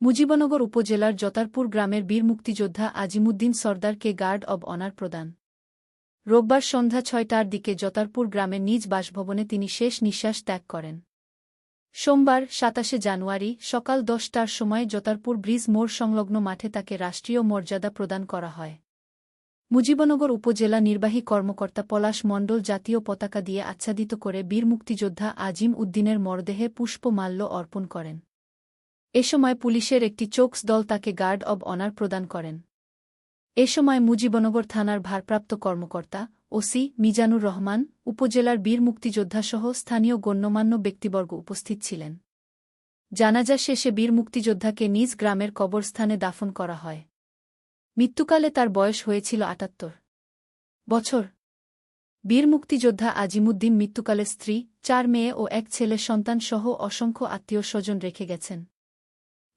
মুজিবনগর উপজেলার জতারপুর গ্রামের বীর মুক্তিযোদ্ধা আজিমুদ্দিন সর্দারকে গার্ড অব অনার প্রদান। রোববার সন্ধ্যা ছয়টার দিকে জতারপুর গ্রামের নিজ বাসভবনে তিনি শেষ নিঃশ্বাস ত্যাগ করেন। সোমবার সাতাশে জানুয়ারি সকাল দশটার সময় জতারপুর ব্রিজ মোড় সংলগ্ন মাঠে তাকে রাষ্ট্রীয় মর্যাদা প্রদান করা হয়। মুজিবনগর উপজেলা নির্বাহী কর্মকর্তা পলাশ মণ্ডল জাতীয় পতাকা দিয়ে আচ্ছাদিত করে বীর মুক্তিযোদ্ধা আজিম উদ্দিনের মরদেহে পুষ্পমাল্য অর্পণ করেন। এ সময় পুলিশের একটি চোকস দল তাকে গার্ড অব অনার প্রদান করেন। এ সময় মুজিবনগর থানার ভারপ্রাপ্ত কর্মকর্তা ওসি মিজানুর রহমান, উপজেলার বীর মুক্তিযোদ্ধাসহ স্থানীয় গণ্যমান্য ব্যক্তিবর্গ উপস্থিত ছিলেন। জানাজা শেষে বীর মুক্তিযোদ্ধাকে নিজ গ্রামের কবরস্থানে দাফন করা হয়। মৃত্যুকালে তার বয়স হয়েছিল আটাত্তর বছর। বীর মুক্তিযোদ্ধা আজিমুদ্দিন মৃত্যুকালে স্ত্রী, চার মেয়ে ও এক ছেলে সন্তানসহ অসংখ্য আত্মীয় স্বজন রেখে গেছেন।